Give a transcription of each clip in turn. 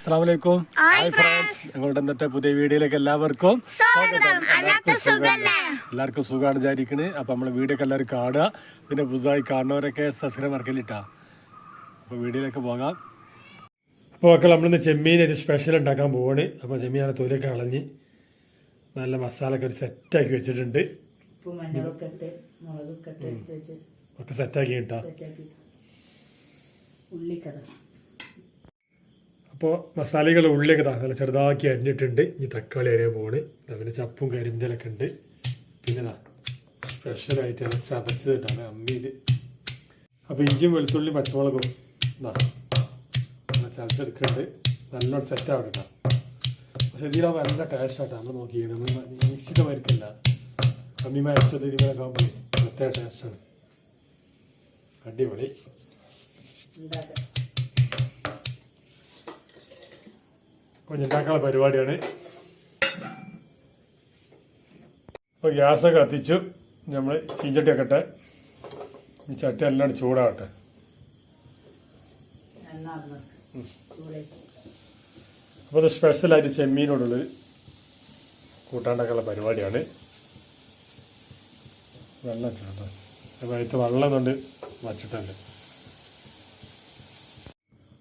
അസ്സാമലൈക്കും hi friends ഞങ്ങളുടെ ഇന്നത്തെ പുതിയ വീഡിയോയിലേക്ക് എല്ലാവർക്കും സ്വാഗതം. എല്ലാവർക്കും സുഖമാണ് വിചാരിക്കണ്. അപ്പം നമ്മളെ വീഡിയോ ഒക്കെ എല്ലാവരും കാണുക. പിന്നെ പുതുതായി കാണുന്നവരൊക്കെ സബ്സ്ക്രൈബ് മറക്കലിട്ടാ. അപ്പോൾ വീഡിയോയിലേക്ക് പോകാം. അപ്പോൾ മക്കൾ നമ്മളിന്ന് ചെമ്മീൻ ഒരു സ്പെഷ്യൽ ഉണ്ടാക്കാൻ പോവാണ്. അപ്പോൾ ചെമ്മീൻ തൊലിയൊക്കെ കളഞ്ഞ് നല്ല മസാലയൊക്കെ ഒരു സെറ്റാക്കി വെച്ചിട്ടുണ്ട്. ഒക്കെ സെറ്റാക്കി കിട്ടാം ഉള്ളിക്കട അപ്പോൾ മസാലകൾ ഉള്ളിലേക്ക് നല്ല ചെറുതാക്കി അരിഞ്ഞിട്ടുണ്ട്. ഇനി തക്കാളി അരിയാൻ പോണ് പിന്നെ ചപ്പും കരിമ്പലൊക്കെ ഉണ്ട്. പിന്നെ ദാ സ്പെഷ്യലായിട്ടാണ് അത് ചതച്ചതിട്ടാണ് അമ്മിയിൽ അപ്പോൾ ഇഞ്ചിയും വെളുത്തുള്ളി പച്ചമുളകും അങ്ങനെ ചതച്ചെടുക്കുന്നുണ്ട്. നല്ലോണം സെറ്റ് ആവട്ടെ കേട്ടോ പക്ഷെ ഇതിലാവുമ്പോൾ നല്ല ടേസ്റ്റ് ആട്ടോ. നമ്മൾ നോക്കിയത് നമ്മൾ മിക്സിയുടെ മരിക്കല്ല അമ്മി മരിച്ചത് ഇതിനൊക്കെ ആകുമ്പോൾ പ്രത്യേക ടേസ്റ്റാണ് അടിപൊളി. ഉണ്ടാക്കാനുള്ള പരിപാടിയാണ്. അപ്പോൾ ഗ്യാസൊക്കെ കത്തിച്ചു. നമ്മൾ ചീഞ്ചട്ടി വെക്കട്ടെ ഈ ചട്ടി എല്ലാം ചൂടാവട്ടെ. അപ്പോൾ ഇത് സ്പെഷ്യലായിട്ട് ചെമ്മീനോടുള്ളൊരു കൂട്ടാണ്ടാക്കാനുള്ള പരിപാടിയാണ്. വെള്ളം ഇട്ടിട്ടുണ്ട് അപ്പോൾ അതിന് വെള്ളം കൊണ്ട് വച്ചിട്ടുണ്ട്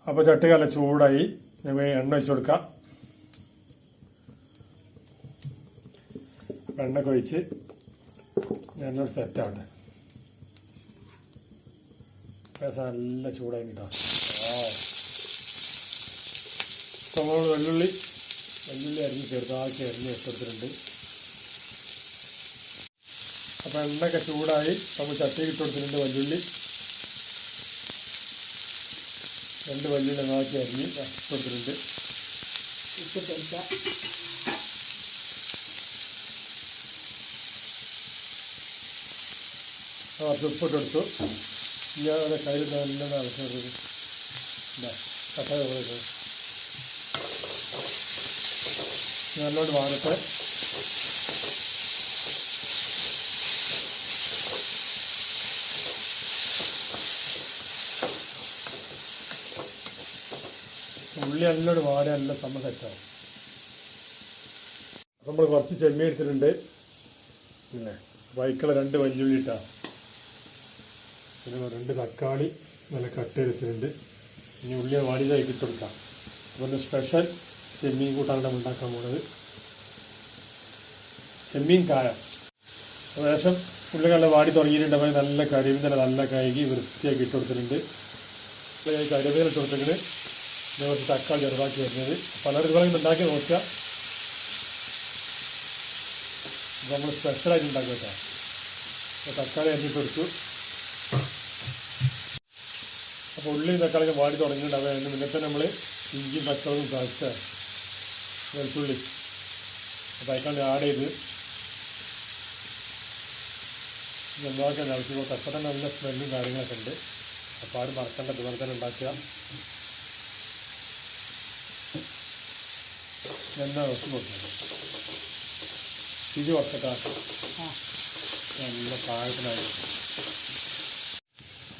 അപ്പോൾ ചട്ടി നല്ല ചൂടായി. നമുക്ക് എണ്ണ വെച്ച് കൊടുക്കാം. എണ്ണയൊക്കെ ഒഴിച്ച് ഞാനൊരു സെറ്റ് ആവട്ടെ പേസ നല്ല ചൂടായി കിട്ടാം നമ്മൾ വെള്ളുള്ളി വെള്ളുള്ളി അരിഞ്ഞ് ചെറുതാക്കി അരിഞ്ഞ് ഇട്ടെടുത്തിട്ടുണ്ട് അപ്പോൾ എണ്ണയൊക്കെ ചൂടായി നമ്മൾ ചട്ടി ഇട്ടുകൊടുത്തിട്ടുണ്ട് കൊടുത്തിട്ടുണ്ട് വെല്ലുള്ളി. രണ്ട് വെല്ലുള്ളി നന്നാക്കി അരിഞ്ഞ് ഇട്ട് കൊടുത്തിട്ടുണ്ട് ഉപ്പ് തേക്കാം കുറച്ച് ഉപ്പിട്ടെടുത്തു ഇയാളുടെ കയ്യിൽ നല്ല എന്താ കട്ടായ പോലെ നല്ലോണം വാങ്ങട്ടെ ഉള്ളി നല്ലോണം വാടാൻ നല്ല സമ്മ സെറ്റാവും നമ്മൾ കുറച്ച് ചെമ്മീൻ എടുത്തിട്ടുണ്ട്. പിന്നെ വൈക്കള രണ്ട് വല്യുള്ളി ഇട്ടാ പിന്നെ രണ്ട് തക്കാളി നല്ല കട്ട് വെച്ചിട്ടുണ്ട് ഇനി ഉള്ളി വാടിയതായി കിട്ടുകൊടുക്കാം കൊടുക്കാം അപ്പോൾ സ്പെഷ്യൽ ചെമ്മീൻ കൂട്ടാണ് ഉണ്ടാക്കാൻ പോണത്. ചെമ്മീൻ കായ ഏകദേശം ഉള്ളി വാടി തുടങ്ങിയിട്ടുണ്ട്. അപ്പോൾ നല്ല കരിവിന്തല നല്ല കഴുകി വൃത്തിയാക്കി ഇട്ട് കൊടുത്തിട്ടുണ്ട്. കരിവേല ഇട്ട് കൊടുത്തിട്ടുണ്ട്. കുറച്ച് തക്കാളി ചെറുതാക്കി വരുന്നത് പലരും ഇതുപോലെ ഉണ്ടാക്കി നോക്കുക. നമ്മൾ സ്പെഷ്യലായിട്ട് ഉണ്ടാക്കുക കേട്ടോ തക്കാളി അരിഞ്ഞിട്ട് കൊടുത്തു. അപ്പോൾ ഉള്ളി തക്കാളി വാടി തുടങ്ങിയിട്ടുണ്ട്. അപ്പോൾ അതിന് മുന്നേ തന്നെ നമ്മൾ ഇഞ്ചി പച്ചവും കാഴ്ച വെളുത്തുള്ളി അപ്പോൾ അതിക്കാണ്ട് ആഡ് ചെയ്ത് നന്നാക്കി നിറച്ചുമ്പോൾ തന്നെ നല്ല സ്മെല്ലും കാര്യങ്ങളൊക്കെ ഉണ്ട്. അപ്പോൾ ആരും മറക്കേണ്ട. ഇതുപോലെ തന്നെ ഉണ്ടാക്കുക എന്നാ വെച്ച് നോക്കുന്നത് തിരി വറക്കട്ടാ ആ. നല്ല പാകത്തിനായി.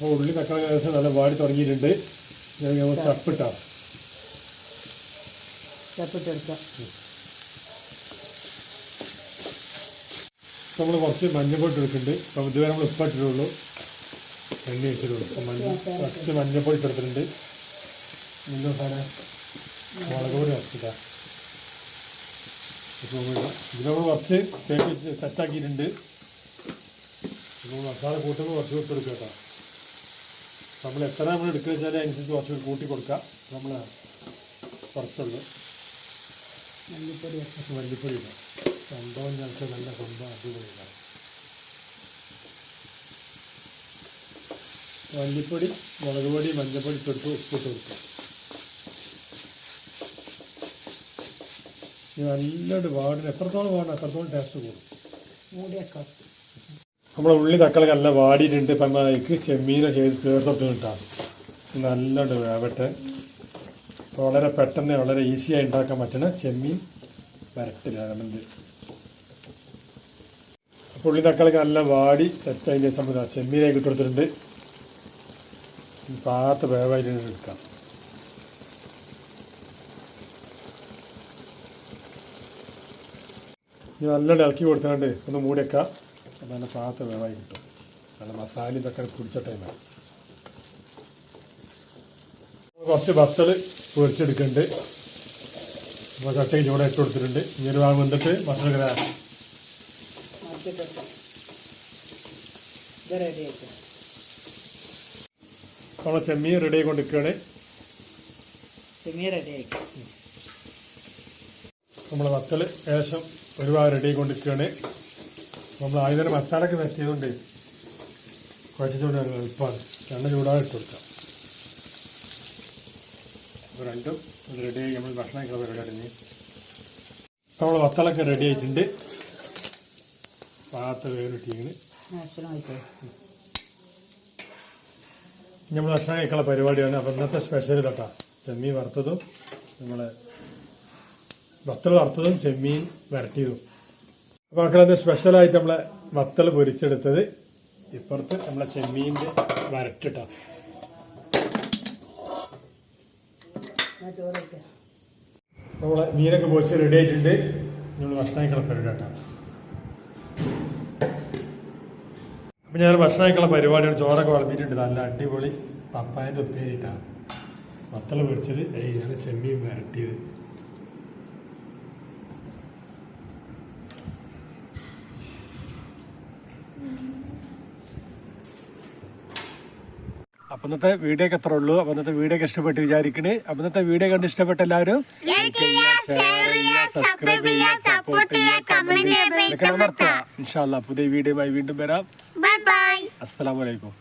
അപ്പോൾ ഉള്ളി തക്കാളി ഏകദേശം നല്ല വാടി തുടങ്ങിയിട്ടുണ്ട്. ഞാൻ ചപ്പിട്ടാ. ചപ്പിട്ടെടുക്കാം. നമ്മൾ കുറച്ച് മഞ്ഞപ്പൊടി എടുക്കുന്നുണ്ട് അപ്പം ഇതുവരെ നമ്മൾ ഉപ്പിട്ടിട്ടുള്ളൂ എണ്ണ വെച്ചിട്ടുള്ളൂ അപ്പം മഞ്ഞ കുറച്ച് മഞ്ഞപ്പൊടി എടുത്തിട്ടുണ്ട് എന്താ സാധനം മുളക് പൊടി കുറച്ചിട്ടാ ഇപ്പോൾ ഇത് നമ്മൾ കുറച്ച് തേക്ക് സെറ്റാക്കിയിട്ടുണ്ട് നമ്മൾ മസാല കൂട്ടുമ്പോൾ കുറച്ച് കൂട്ടെടുക്കാം കേട്ടോ. നമ്മൾ എത്ര നമ്മൾ എടുക്കുക വെച്ചാൽ അതിനനുസരിച്ച് കുറച്ച് കൂട്ടി കൊടുക്കുക നമ്മൾ കുറച്ചുള്ളൂ മല്ലിപ്പൊടി കുറച്ച് മല്ലിപ്പൊടി ഇടാം. സംഭവം ഞങ്ങൾക്ക് നല്ല സംഭവം അടിപൊളിയാണ്. മല്ലിപ്പൊടി മുളക് പൊടി മഞ്ഞൾപ്പൊടി ഇട്ടെടുത്ത് ഉപ്പിട്ട് കൊടുക്കുക ഇത് നല്ലോണം വാടിന് എത്രത്തോളം വേണം അത്രത്തോളം ടേസ്റ്റ് കൂടും. മൂടിയൊക്കെ നമ്മളെ ഉള്ളി തക്കാളി നല്ല വാടിയിട്ടുണ്ട്. ഇപ്പം അതിലേക്ക് ചെമ്മീനെ ചെയ്ത് ചേർത്തൊട്ട് കിട്ടാം നല്ലോണ്ട് വേവട്ടെ. വളരെ പെട്ടെന്ന് വളരെ ഈസിയായി ഉണ്ടാക്കാൻ പറ്റുന്ന ചെമ്മീൻ വരട്ടില്ല നമുക്ക്. അപ്പോൾ ഉള്ളി തക്കാളി നല്ല വാടി സെറ്റായി സംബന്ധിച്ച ചെമ്മീനേക്ക് ഇട്ടുകൊടുത്തിട്ടുണ്ട് പാത്ത് വേവായിട്ട് എടുക്കാം ഇത് നല്ലോണ്ട് ഇളക്കി കൊടുത്താണ്ട് ഒന്ന് മൂടിയെക്കാം അപ്പോൾ നല്ല പാത്ത വേവായി കിട്ടും. നല്ല മസാല ഇതൊക്കെ പിടിച്ച ടൈമാണ് കുറച്ച് ബത്തൽ പൊരിച്ചെടുക്കുന്നുണ്ട്. അപ്പോൾ ചട്ടയിൽ ചൂടെ ഇട്ട് കൊടുത്തിട്ടുണ്ട്. ഇനി ഒരു ഭാഗം വന്നിട്ട് ഭക്ഷണം ഇങ്ങനെ മറിച്ചിട്ടെടുക്കാം ഇത് റെഡി ആയിട്ട് നമ്മളെ ചെമ്മീൻ റെഡി ആയി നമ്മളെ വത്തൽ ഏകദേശം ഒരു ഭാഗം റെഡി ആയിക്കൊണ്ടിരിക്കുകയാണ്. നമ്മൾ ആദ്യം തന്നെ മസാലയൊക്കെ പറ്റിയതുകൊണ്ട് കുഴച്ചുകൊണ്ട് എളുപ്പമാണ് എണ്ണ ചൂടാതെ ഇട്ട് കൊടുക്കാം. അപ്പോൾ രണ്ടും റെഡി ആയി. നമ്മൾ ഭക്ഷണം കഴിക്കുന്ന പരിപാടി ഇപ്പോൾ നമ്മൾ വത്തലൊക്കെ റെഡി ആയിട്ടുണ്ട്. പാത്ത വേറിട്ടിങ്ങനെ നമ്മൾ ഭക്ഷണം കഴിക്കാനുള്ള പരിപാടിയാണ്. അപ്പോൾ ഇന്നത്തെ സ്പെഷ്യൽ കേട്ടോ ചെമ്മീൻ വറുത്തതും നമ്മളെ വത്തൽ വറുത്തതും ചെമ്മീൻ വരട്ടിയതും. അപ്പോൾ മക്കളെ സ്പെഷ്യലായിട്ട് നമ്മളെ വത്തൽ പൊരിച്ചെടുത്തത് ഇപ്പുറത്ത് നമ്മളെ ചെമ്മീന്റെ വരട്ടിട്ടോ. നമ്മളെ മീനൊക്കെ പൊരിച്ച് റെഡി ആയിട്ടുണ്ട്. നമ്മൾ ഭക്ഷണം പരിപാടി കേട്ടോ. അപ്പം ഞാൻ ഭക്ഷണം കഴിക്കാനുള്ള പരിപാടിയാണ്. ചോറൊക്കെ വളർത്തിയിട്ടുണ്ട്. നല്ല അടിപൊളി പപ്പായന്റെ ഉപ്പേരിട്ടാണ് വത്തൽ പൊരിച്ചത്. ഞാൻ ചെമ്മീൻ വരട്ടിയത്. അപ്പം ഇന്നത്തെ വീഡിയോ ഒക്കെ എത്ര ഉള്ളൂ. അന്നത്തെ വീഡിയോ ഒക്കെ ഇഷ്ടപ്പെട്ട് വിചാരിക്കണേ. അന്നത്തെ വീഡിയോ കണ്ട് ഇഷ്ടപ്പെട്ട എല്ലാവരും ഇൻഷാല്ല പുതിയ വീഡിയോ വീണ്ടും വരാം. അസ്സലാമലൈക്കും